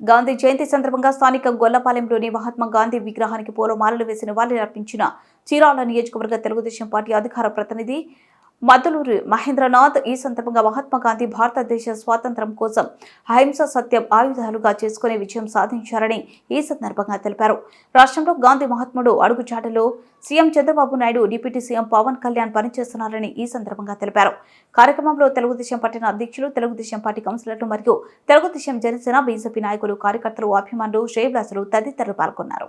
గాంధీ జయంతి సందర్భంగా స్థానిక గొల్లపాలెంలోని మహాత్మా గాంధీ విగ్రహానికి పూలమాలలు వేసి నివాళులర్పించిన చీరాల నియోజకవర్గ తెలుగుదేశం పార్టీ అధికార ప్రతినిధి మద్దలూరు మహేంద్రనాథ్ ఈ సందర్భంగా మహాత్మాగాంధీ భారతదేశ స్వాతంత్ర్యం కోసం అహింస సత్యం ఆయుధాలుగా చేసుకునే విజయం సాధించారని ఈ సందర్భంగా తెలిపారు. రాష్ట్రంలో గాంధీ మహాత్ముడు అడుగుచాటలో CM Chandrababu Naidu deputy CM Pawan Kalyan పనిచేస్తున్నారని ఈ సందర్భంగా తెలిపారు. కార్యక్రమంలో తెలుగుదేశం పట్టిన అధ్యక్షులు తెలుగుదేశం పార్టీ కౌన్సిలర్లు మరియు తెలుగుదేశం జనసేన బీజేపీ నాయకులు కార్యకర్తలు అభిమానులు శ్రేయభిలాసులు తదితరులు పాల్గొన్నారు.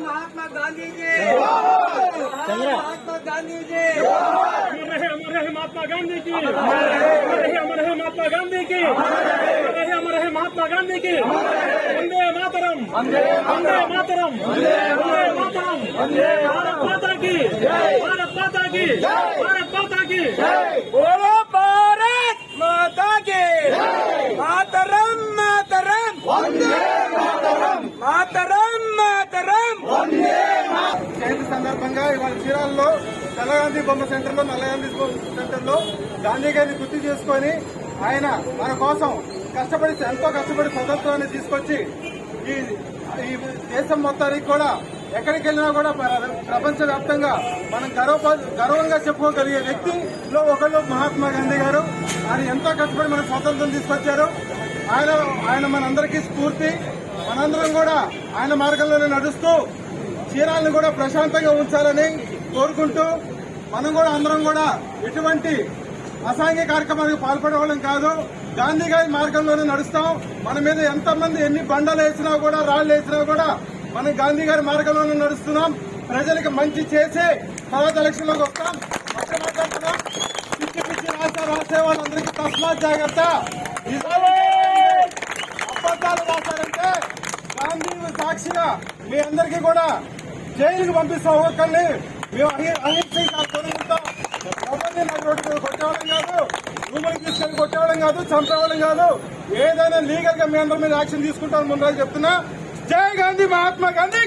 महात्मा गांधी जी महात्मा गांधी जी महात्मा गांधी की अमर रहे अमर रहे महात्मा गांधी की अमर रहे अमर रहे महात्मा गांधी की वंदे मातरम वंदे मातरम वंदे मातरम भारत माता की भारत माता की भारत माता की बोलो भारत माता की मातरम मातरम मातरम मातरम జయంతి సందర్భంగా ఇవాళ చీరాలలో తెల్లగాంధీ బొమ్మ సెంటర్లో నల్లగాంధీ బొమ్మ సెంటర్లో గాంధీ గారిని గుర్తు చేసుకొని ఆయన మన కోసం కష్టపడి ఎంతో కష్టపడి స్వతంత్రాన్ని తీసుకొచ్చి ఈ ఈ దేశం మొత్తానికి కూడా ఎక్కడికి వెళ్ళినా కూడా ప్రపంచవ్యాప్తంగా మనం గర్వ గర్వంగా చెప్పుకోగలిగే వ్యక్తిలో ఒకళ్ళు మహాత్మా గాంధీ గారు. ఆయన ఎంతో కష్టపడి మన స్వతంత్రం తీసుకొచ్చారు. ఆయన ఆయన మనందరికీ స్ఫూర్తి. మనందరం కూడా ఆయన మార్గంలోనే నడుస్తూ చీరాలను కూడా ప్రశాంతంగా ఉంచాలని కోరుకుంటూ మనం కూడా అందరం కూడా ఎటువంటి అసాంఘిక కార్యక్రమాలకు పాల్పడవడం కాదు. గాంధీ గారి మార్గంలోనే నడుస్తాం. మన మీద ఎంతమంది ఎన్ని బండలు వేసినా కూడా రాళ్ళు వేసినా కూడా మనం గాంధీ గారి మార్గంలోనే నడుస్తున్నాం. ప్రజలకు మంచి చేసే తర్వాత ఎలక్షన్లోకి వస్తాం. మంచి మాట్లాడుతున్నాం. పిచ్చి పిచ్చి రాసే రాసే వాళ్ళందరికీ తస్మా జాగ్రత్త. ఈసారి అబద్ధాలు రాశారంటే గాంధీ సాక్షిగా మీ అందరికీ కూడా జైలుకి పంపిస్తాం. ఒక్కరిని మేము అహింస కొనుక్కుంటాం ఎవరిని నగరొట్టు కొట్టేవాళ్ళం కాదు రూములు తీసుకొని కొట్టేవాళ్ళం కాదు చంపేవాళ్ళం కాదు. ఏదైనా లీగల్గా మీ అందరి మీద యాక్షన్ తీసుకుంటామని ముందర చెప్తున్నా. జై గాంధీ మహాత్మా గాంధీ